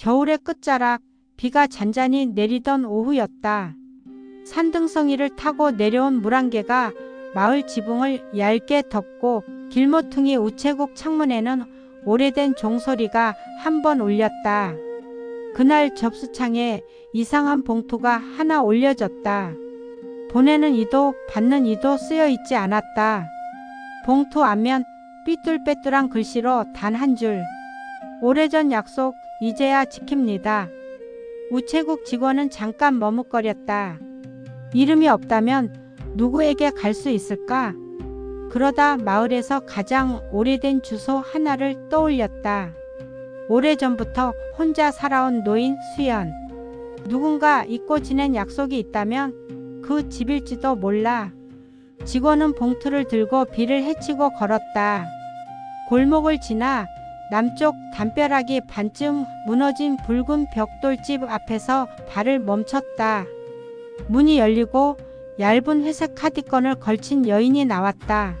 겨울의 끝자락 비가 잔잔히 내리던 오후였다. 산등성이를 타고 내려온 물안개가 마을 지붕을 얇게 덮고 길모퉁이 우체국 창문에는 오래된 종소리가 한 번 울렸다. 그날 접수창에 이상한 봉투가 하나 올려졌다. 보내는 이도 받는 이도 쓰여 있지 않았다. 봉투 앞면 삐뚤빼뚤한 글씨로 단 한 줄. 오래전 약속 이제야 지킵니다. 우체국 직원은 잠깐 머뭇거렸다. 이름이 없다면 누구에게 갈 수 있을까? 그러다 마을에서 가장 오래된 주소 하나를 떠올렸다. 오래전부터 혼자 살아온 노인 수연. 누군가 잊고 지낸 약속이 있다면 그 집일지도 몰라. 직원은 봉투를 들고 비를 헤치고 걸었다. 골목을 지나 남쪽 담벼락이 반쯤 무너진 붉은 벽돌집 앞에서 발을 멈췄다. 문이 열리고 얇은 회색 카디건을 걸친 여인이 나왔다.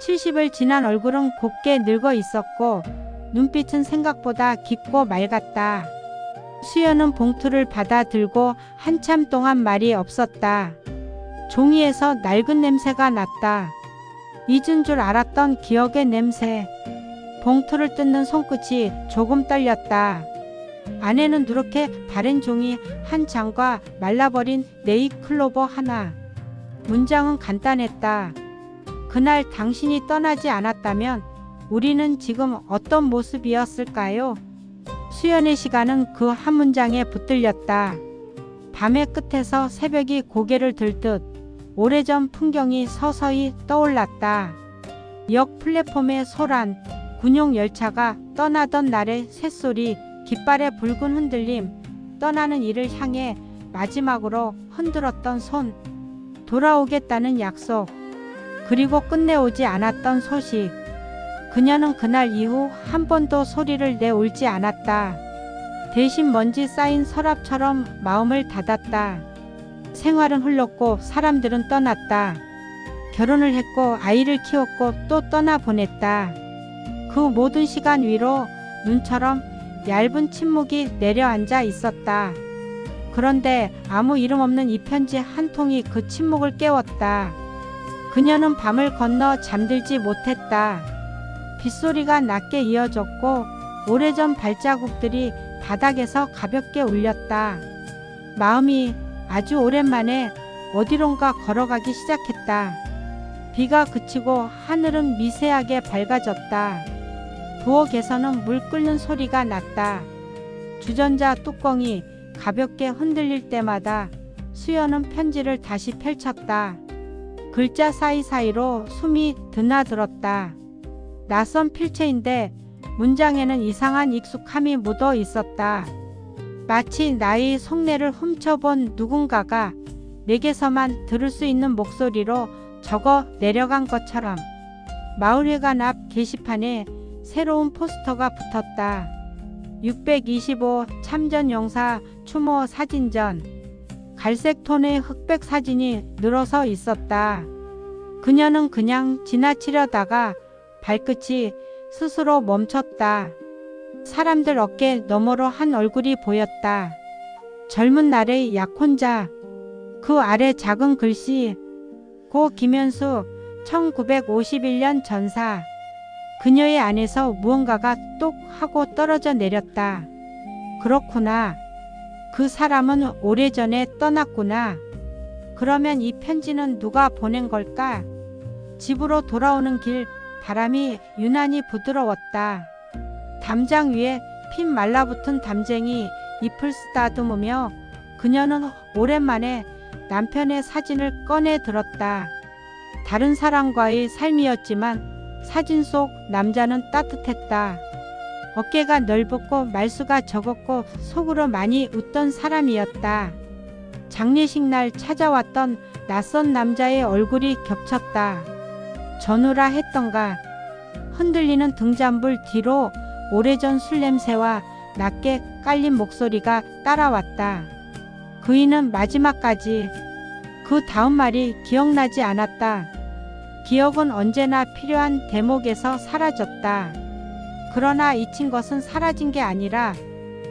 70을 지난 얼굴은 곱게 늙어 있었고 눈빛은 생각보다 깊고 맑았다. 수연은 봉투를 받아 들고 한참 동안 말이 없었다. 종이에서 낡은 냄새가 났다. 잊은 줄 알았던 기억의 냄새. 봉투를 뜯는 손끝이 조금 떨렸다. 안에는 누렇게 바랜 종이 한 장과 말라버린 네잎클로버 하나. 문장은 간단했다. 그날 당신이 떠나지 않았다면 우리는 지금 어떤 모습이었을까요? 수연의 시간은 그 한 문장에 붙들렸다. 밤의 끝에서 새벽이 고개를 들듯 오래전 풍경이 서서히 떠올랐다. 역 플랫폼의 소란, 군용 열차가 떠나던 날의 새소리, 깃발의 붉은 흔들림, 떠나는 이를 향해 마지막으로 흔들었던 손, 돌아오겠다는 약속, 그리고 끝내 오지 않았던 소식. 그녀는 그날 이후 한 번도 소리를 내 울지 않았다. 대신 먼지 쌓인 서랍처럼 마음을 닫았다. 생활은 흘렀고 사람들은 떠났다. 결혼을 했고 아이를 키웠고 또 떠나 보냈다. 그 모든 시간 위로 눈처럼 얇은 침묵이 내려앉아 있었다. 그런데 아무 이름 없는 이 편지 한 통이 그 침묵을 깨웠다. 그녀는 밤을 건너 잠들지 못했다. 빗소리가 낮게 이어졌고 오래전 발자국들이 바닥에서 가볍게 울렸다. 마음이 아주 오랜만에 어디론가 걸어가기 시작했다. 비가 그치고 하늘은 미세하게 밝아졌다. 부엌에서는 물 끓는 소리가 났다. 주전자 뚜껑이 가볍게 흔들릴 때마다 수연은 편지를 다시 펼쳤다. 글자 사이사이로 숨이 드나들었다. 낯선 필체인데 문장에는 이상한 익숙함이 묻어 있었다. 마치 나의 속내를 훔쳐본 누군가가 내게서만 들을 수 있는 목소리로 적어 내려간 것처럼 마을회관 앞 게시판에 새로운 포스터가 붙었다. 625 참전 용사 추모 사진전 갈색 톤의 흑백 사진이 늘어서 있었다. 그녀는 그냥 지나치려다가 발끝이 스스로 멈췄다. 사람들 어깨 너머로 한 얼굴이 보였다. 젊은 날의 약혼자. 그 아래 작은 글씨. 고 김현수 1951년 전사. 그녀의 안에서 무언가가 똑 하고 떨어져 내렸다. 그렇구나. 그 사람은 오래전에 떠났구나. 그러면 이 편지는 누가 보낸 걸까? 집으로 돌아오는 길 바람이 유난히 부드러웠다. 담장 위에 핀 말라붙은 담쟁이 잎을 쓰다듬으며 그녀는 오랜만에 남편의 사진을 꺼내 들었다. 다른 사람과의 삶이었지만 사진 속 남자는 따뜻했다. 어깨가 넓었고 말수가 적었고 속으로 많이 웃던 사람이었다. 장례식 날 찾아왔던 낯선 남자의 얼굴이 겹쳤다. 전우라 했던가 흔들리는 등잔불 뒤로 오래전 술 냄새와 낮게 깔린 목소리가 따라왔다. 그이는 마지막까지 그 다음 말이 기억나지 않았다. 기억은 언제나 필요한 대목에서 사라졌다. 그러나 잊힌 것은 사라진 게 아니라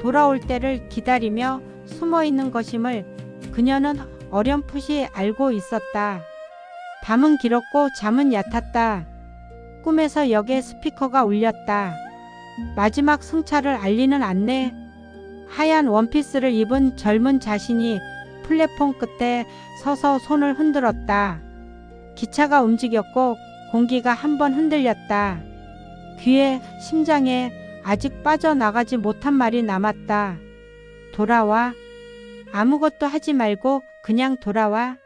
돌아올 때를 기다리며 숨어 있는 것임을 그녀는 어렴풋이 알고 있었다. 밤은 길었고 잠은 얕았다. 꿈에서 역의 스피커가 울렸다. 마지막 승차를 알리는 안내. 하얀 원피스를 입은 젊은 자신이 플랫폼 끝에 서서 손을 흔들었다. 기차가 움직였고 공기가 한 번 흔들렸다. 귀에 심장에 아직 빠져나가지 못한 말이 남았다. 돌아와. 아무것도 하지 말고 그냥 돌아와.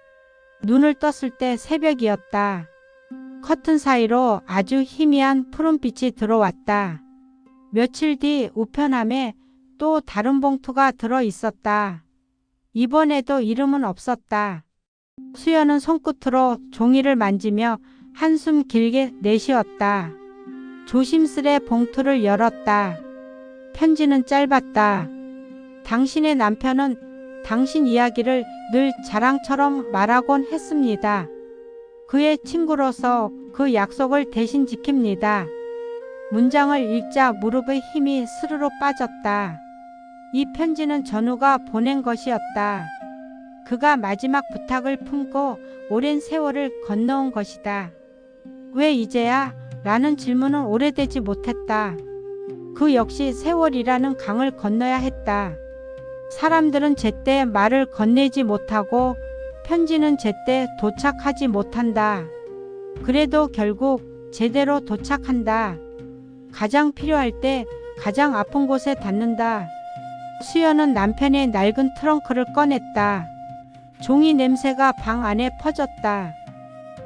눈을 떴을 때 새벽이었다. 커튼 사이로 아주 희미한 푸른빛이 들어왔다. 며칠 뒤 우편함에 또 다른 봉투가 들어 있었다. 이번에도 이름은 없었다. 수연은 손끝으로 종이를 만지며 한숨 길게 내쉬었다. 조심스레 봉투를 열었다. 편지는 짧았다. 당신의 남편은 당신 이야기를 늘 자랑처럼 말하곤 했습니다. 그의 친구로서 그 약속을 대신 지킵니다. 문장을 읽자 무릎의 힘이 스르르 빠졌다. 이 편지는 전우가 보낸 것이었다. 그가 마지막 부탁을 품고 오랜 세월을 건너온 것이다. 왜 이제야? 라는 질문은 오래되지 못했다. 그 역시 세월이라는 강을 건너야 했다. 사람들은 제때 말을 건네지 못하고 편지는 제때 도착하지 못한다. 그래도 결국 제대로 도착한다. 가장 필요할 때 가장 아픈 곳에 닿는다. 수연은 남편의 낡은 트렁크를 꺼냈다. 종이 냄새가 방 안에 퍼졌다.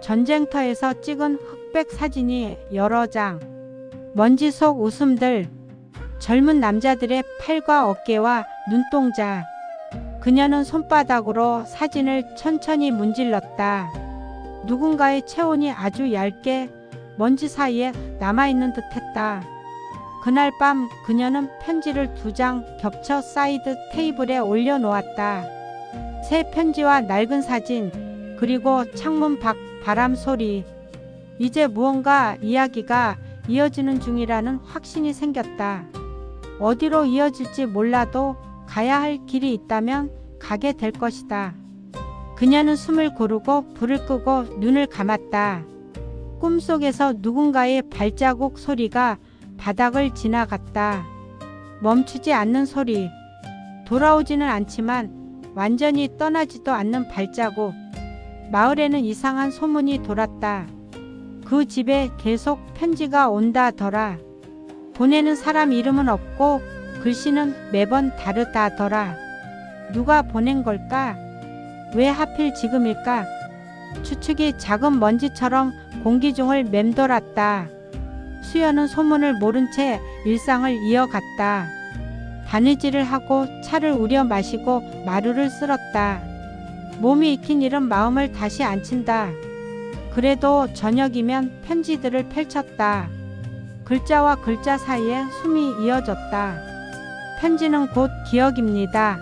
전쟁터에서 찍은 흑백 사진이 여러 장. 먼지 속 웃음들. 젊은 남자들의 팔과 어깨와 눈동자. 그녀는 손바닥으로 사진을 천천히 문질렀다. 누군가의 체온이 아주 얇게 먼지 사이에 남아있는 듯 했다. 그날 밤 그녀는 편지를 두 장 겹쳐 사이드 테이블에 올려놓았다. 새 편지와 낡은 사진, 그리고 창문 밖 바람 소리. 이제 무언가 이야기가 이어지는 중이라는 확신이 생겼다. 어디로 이어질지 몰라도 가야 할 길이 있다면 가게 될 것이다. 그녀는 숨을 고르고 불을 끄고 눈을 감았다. 꿈속에서 누군가의 발자국 소리가 바닥을 지나갔다. 멈추지 않는 소리. 돌아오지는 않지만 완전히 떠나지도 않는 발자국. 마을에는 이상한 소문이 돌았다. 그 집에 계속 편지가 온다더라. 보내는 사람 이름은 없고 글씨는 매번 다르다더라. 누가 보낸 걸까? 왜 하필 지금일까? 추측이 작은 먼지처럼 공기 중을 맴돌았다. 수연은 소문을 모른 채 일상을 이어갔다. 바느질을 하고 차를 우려 마시고 마루를 쓸었다. 몸이 익힌 일은 마음을 다시 안 친다. 그래도 저녁이면 편지들을 펼쳤다. 글자와 글자 사이에 숨이 이어졌다. 편지는 곧 기억입니다.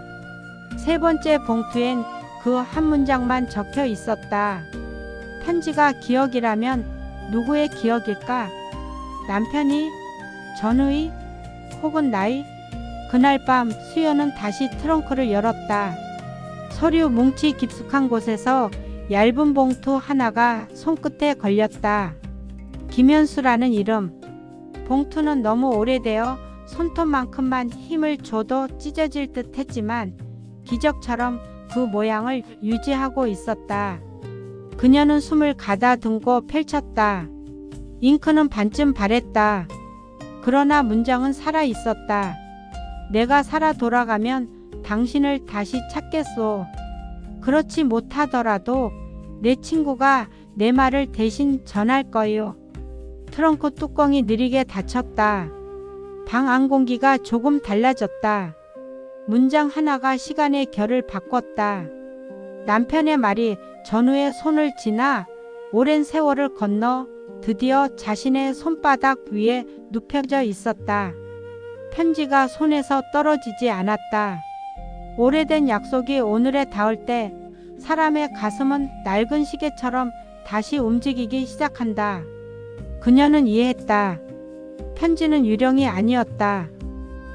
세 번째 봉투엔 그 한 문장만 적혀 있었다. 편지가 기억이라면 누구의 기억일까? 남편이? 전우이? 혹은 나이? 그날 밤 수연은 다시 트렁크를 열었다. 서류 뭉치 깊숙한 곳에서 얇은 봉투 하나가 손끝에 걸렸다. 김현수라는 이름. 봉투는 너무 오래되어 손톱만큼만 힘을 줘도 찢어질 듯 했지만 기적처럼 그 모양을 유지하고 있었다. 그녀는 숨을 가다듬고 펼쳤다. 잉크는 반쯤 바랬다. 그러나 문장은 살아 있었다. 내가 살아 돌아가면 당신을 다시 찾겠소. 그렇지 못하더라도 내 친구가 내 말을 대신 전할 거요. 트렁크 뚜껑이 느리게 닫혔다. 방 안 공기가 조금 달라졌다. 문장 하나가 시간의 결을 바꿨다. 남편의 말이 전우의 손을 지나 오랜 세월을 건너 드디어 자신의 손바닥 위에 눕혀져 있었다. 편지가 손에서 떨어지지 않았다. 오래된 약속이 오늘에 닿을 때 사람의 가슴은 낡은 시계처럼 다시 움직이기 시작한다. 그녀는 이해했다. 편지는 유령이 아니었다.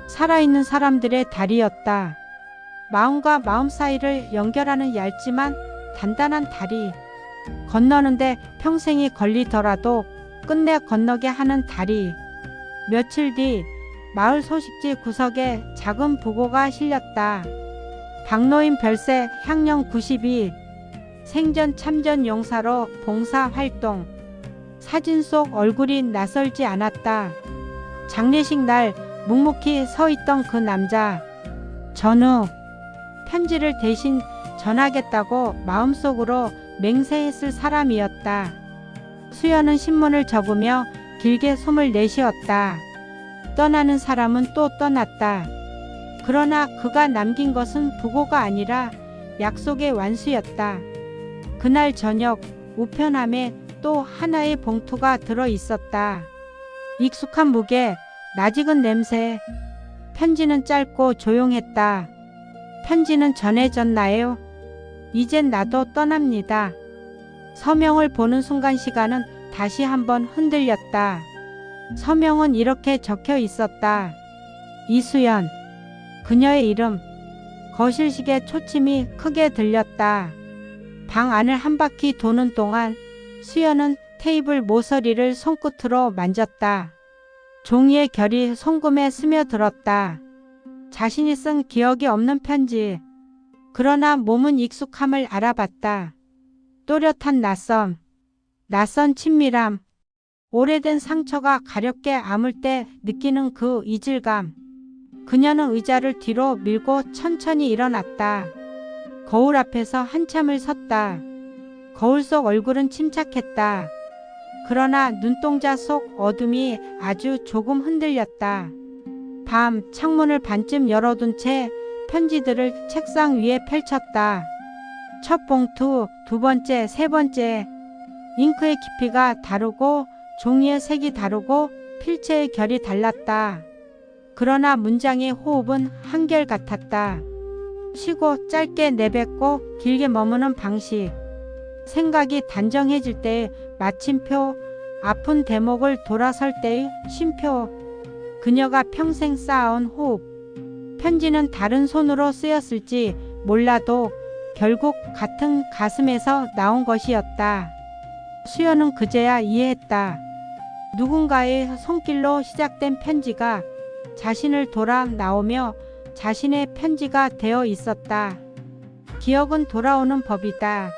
살아있는 사람들의 다리였다. 마음과 마음 사이를 연결하는 얇지만 단단한 다리. 건너는데 평생이 걸리더라도 끝내 건너게 하는 다리. 며칠 뒤 마을 소식지 구석에 작은 부고가 실렸다. 박노인 별세 향년 92. 생전 참전 용사로 봉사 활동. 사진 속 얼굴이 낯설지 않았다. 장례식 날 묵묵히 서 있던 그 남자. 전후 편지를 대신 전하겠다고 마음속으로 맹세했을 사람이었다. 수연은 신문을 접으며 길게 숨을 내쉬었다. 떠나는 사람은 또 떠났다. 그러나 그가 남긴 것은 부고가 아니라 약속의 완수였다. 그날 저녁 우편함에 또 하나의 봉투가 들어 있었다. 익숙한 무게, 낯익은 냄새. 편지는 짧고 조용했다. 편지는 전해졌나요? 이젠 나도 떠납니다. 서명을 보는 순간 시간은 다시 한번 흔들렸다. 서명은 이렇게 적혀 있었다. 이수연. 그녀의 이름. 거실식의 초침이 크게 들렸다. 방 안을 한 바퀴 도는 동안 수연은 테이블 모서리를 손끝으로 만졌다. 종이의 결이 손금에 스며들었다. 자신이 쓴 기억이 없는 편지. 그러나 몸은 익숙함을 알아봤다. 또렷한 낯섦. 낯선 친밀함. 오래된 상처가 가렵게 아물 때 느끼는 그 이질감. 그녀는 의자를 뒤로 밀고 천천히 일어났다. 거울 앞에서 한참을 섰다. 거울 속 얼굴은 침착했다. 그러나 눈동자 속 어둠이 아주 조금 흔들렸다. 밤 창문을 반쯤 열어둔 채 편지들을 책상 위에 펼쳤다. 첫 봉투, 두 번째, 세 번째. 잉크의 깊이가 다르고 종이의 색이 다르고 필체의 결이 달랐다. 그러나 문장의 호흡은 한결 같았다. 쉬고 짧게 내뱉고 길게 머무는 방식. 생각이 단정해질 때의 마침표, 아픈 대목을 돌아설 때의 쉼표. 그녀가 평생 쌓아온 호흡. 편지는 다른 손으로 쓰였을지 몰라도 결국 같은 가슴에서 나온 것이었다. 수연은 그제야 이해했다. 누군가의 손길로 시작된 편지가 자신을 돌아 나오며 자신의 편지가 되어 있었다. 기억은 돌아오는 법이다.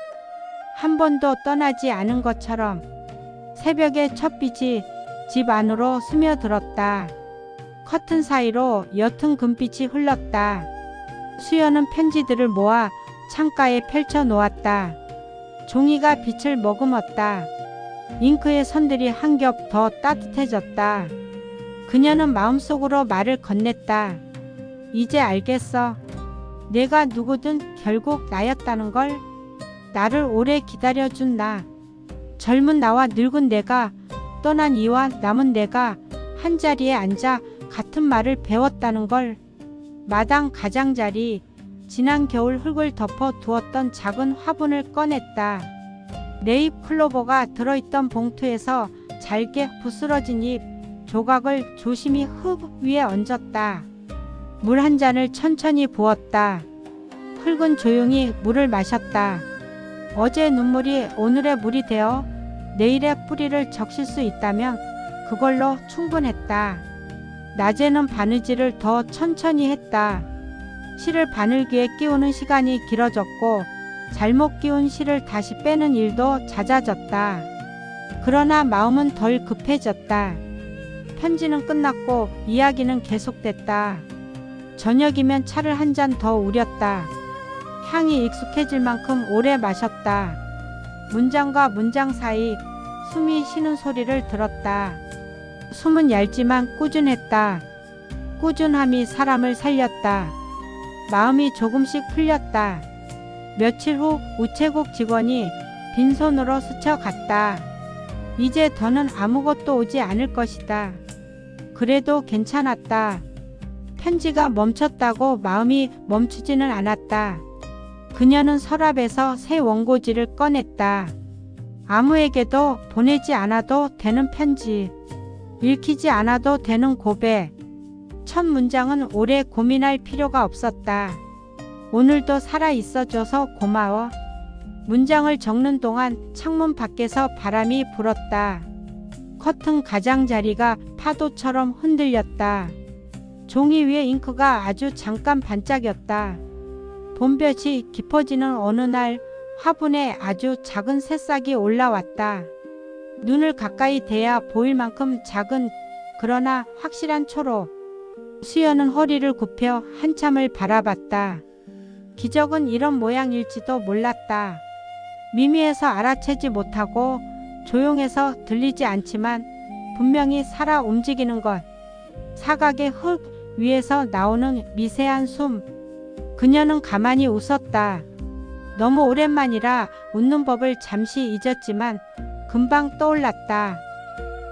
한 번도 떠나지 않은 것처럼 새벽의 첫 빛이 집 안으로 스며들었다. 커튼 사이로 옅은 금빛이 흘렀다. 수연은 편지들을 모아 창가에 펼쳐 놓았다. 종이가 빛을 머금었다. 잉크의 선들이 한 겹 더 따뜻해졌다. 그녀는 마음속으로 말을 건넸다. 이제 알겠어. 내가 누구든 결국 나였다는 걸. 나를 오래 기다려준 나. 젊은 나와 늙은 내가 떠난 이와 남은 내가 한 자리에 앉아 같은 말을 배웠다는 걸. 마당 가장자리 지난 겨울 흙을 덮어 두었던 작은 화분을 꺼냈다. 네잎 클로버가 들어있던 봉투에서 잘게 부스러진 잎 조각을 조심히 흙 위에 얹었다. 물 한 잔을 천천히 부었다. 흙은 조용히 물을 마셨다. 어제 눈물이 오늘의 물이 되어 내일의 뿌리를 적실 수 있다면 그걸로 충분했다. 낮에는 바느질을 더 천천히 했다. 실을 바늘기에 끼우는 시간이 길어졌고 잘못 끼운 실을 다시 빼는 일도 잦아졌다. 그러나 마음은 덜 급해졌다. 편지는 끝났고 이야기는 계속됐다. 저녁이면 차를 한 잔 더 우렸다. 향이 익숙해질 만큼 오래 마셨다. 문장과 문장 사이 숨이 쉬는 소리를 들었다. 숨은 얇지만 꾸준했다. 꾸준함이 사람을 살렸다. 마음이 조금씩 풀렸다. 며칠 후 우체국 직원이 빈손으로 스쳐갔다. 이제 더는 아무것도 오지 않을 것이다. 그래도 괜찮았다. 편지가 멈췄다고 마음이 멈추지는 않았다. 그녀는 서랍에서 새 원고지를 꺼냈다. 아무에게도 보내지 않아도 되는 편지. 읽히지 않아도 되는 고백. 첫 문장은 오래 고민할 필요가 없었다. 오늘도 살아 있어줘서 고마워. 문장을 적는 동안 창문 밖에서 바람이 불었다. 커튼 가장자리가 파도처럼 흔들렸다. 종이 위에 잉크가 아주 잠깐 반짝였다. 봄볕이 깊어지는 어느 날 화분에 아주 작은 새싹이 올라왔다. 눈을 가까이 대야 보일 만큼 작은 그러나 확실한 초록. 수연은 허리를 굽혀 한참을 바라봤다. 기적은 이런 모양일지도 몰랐다. 미미해서 알아채지 못하고 조용해서 들리지 않지만 분명히 살아 움직이는 것. 사각의 흙 위에서 나오는 미세한 숨. 그녀는 가만히 웃었다. 너무 오랜만이라 웃는 법을 잠시 잊었지만 금방 떠올랐다.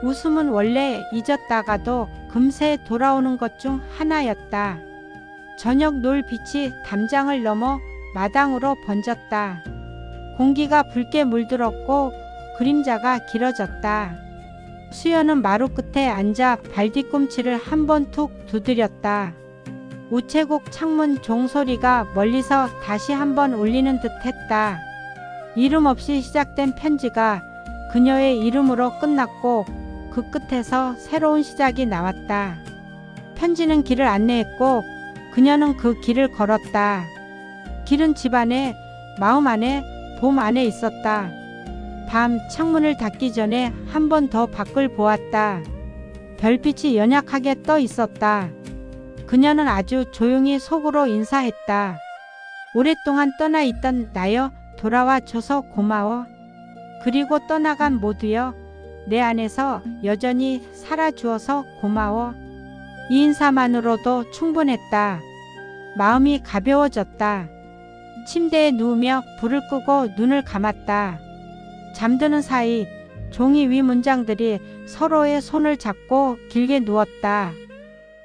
웃음은 원래 잊었다가도 금세 돌아오는 것 중 하나였다. 저녁 노을 빛이 담장을 넘어 마당으로 번졌다. 공기가 붉게 물들었고 그림자가 길어졌다. 수연은 마루 끝에 앉아 발 뒤꿈치를 한 번 툭 두드렸다. 우체국 창문 종소리가 멀리서 다시 한 번 울리는 듯 했다. 이름 없이 시작된 편지가 그녀의 이름으로 끝났고 그 끝에서 새로운 시작이 나왔다. 편지는 길을 안내했고 그녀는 그 길을 걸었다. 길은 집 안에, 마음 안에, 봄 안에 있었다. 밤 창문을 닫기 전에 한 번 더 밖을 보았다. 별빛이 연약하게 떠 있었다. 그녀는 아주 조용히 속으로 인사했다. 오랫동안 떠나 있던 나여 돌아와 줘서 고마워. 그리고 떠나간 모두여 내 안에서 여전히 살아주어서 고마워. 이 인사만으로도 충분했다. 마음이 가벼워졌다. 침대에 누우며 불을 끄고 눈을 감았다. 잠드는 사이 종이 위 문장들이 서로의 손을 잡고 길게 누웠다.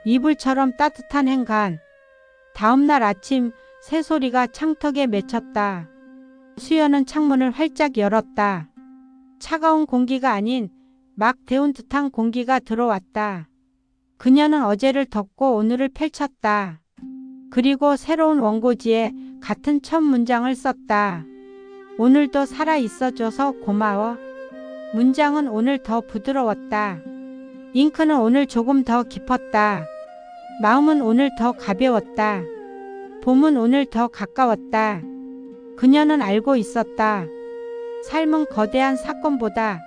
이불처럼 따뜻한 행간. 다음날 아침 새소리가 창턱에 맺혔다. 수연은 창문을 활짝 열었다. 차가운 공기가 아닌 막 데운 듯한 공기가 들어왔다. 그녀는 어제를 덮고 오늘을 펼쳤다. 그리고 새로운 원고지에 같은 첫 문장을 썼다. 오늘도 살아 있어줘서 고마워. 문장은 오늘 더 부드러웠다. 잉크는 오늘 조금 더 깊었다. 마음은 오늘 더 가벼웠다. 봄은 오늘 더 가까웠다. 그녀는 알고 있었다. 삶은 거대한 사건보다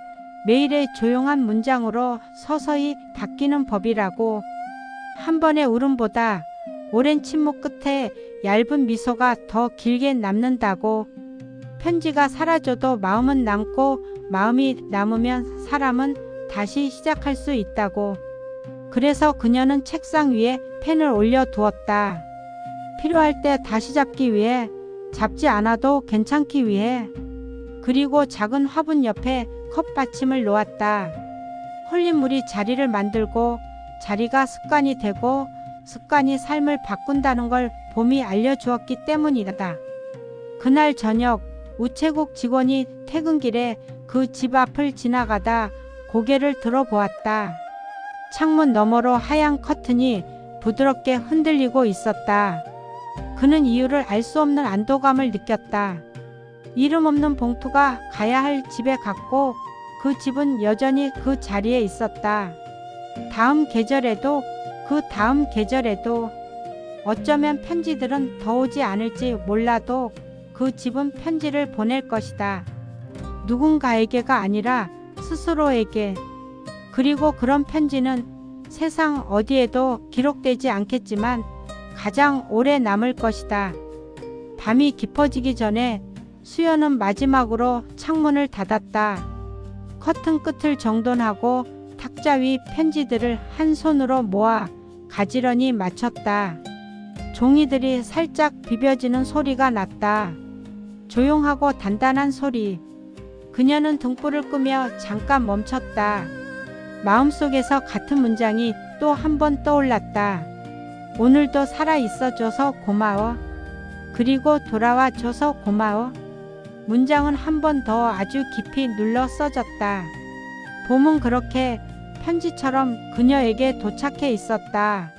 매일의 조용한 문장으로 서서히 바뀌는 법이라고. 한 번의 울음보다 오랜 침묵 끝에 얇은 미소가 더 길게 남는다고. 편지가 사라져도 마음은 남고 마음이 남으면 사람은 다시 시작할 수 있다고. 그래서 그녀는 책상 위에 펜을 올려두었다. 필요할 때 다시 잡기 위해, 잡지 않아도 괜찮기 위해. 그리고 작은 화분 옆에 컵 받침을 놓았다. 홀린 물이 자리를 만들고 자리가 습관이 되고 습관이 삶을 바꾼다는 걸 봄이 알려주었기 때문이다. 그날 저녁 우체국 직원이 퇴근길에 그 집 앞을 지나가다 고개를 들어보았다. 창문 너머로 하얀 커튼이 부드럽게 흔들리고 있었다. 그는 이유를 알 수 없는 안도감을 느꼈다. 이름 없는 봉투가 가야 할 집에 갔고 그 집은 여전히 그 자리에 있었다. 다음 계절에도 그 다음 계절에도 어쩌면 편지들은 더 오지 않을지 몰라도 그 집은 편지를 보낼 것이다. 누군가에게가 아니라 스스로에게. 그리고 그런 편지는 세상 어디에도 기록되지 않겠지만 가장 오래 남을 것이다. 밤이 깊어지기 전에 수연은 마지막으로 창문을 닫았다. 커튼 끝을 정돈하고 탁자 위 편지들을 한 손으로 모아 가지런히 맞췄다. 종이들이 살짝 비벼지는 소리가 났다. 조용하고 단단한 소리. 그녀는 등불을 끄며 잠깐 멈췄다. 마음속에서 같은 문장이 또 한 번 떠올랐다. 오늘도 살아 있어줘서 고마워. 그리고 돌아와 줘서 고마워. 문장은 한 번 더 아주 깊이 눌러 써졌다. 봄은 그렇게 편지처럼 그녀에게 도착해 있었다.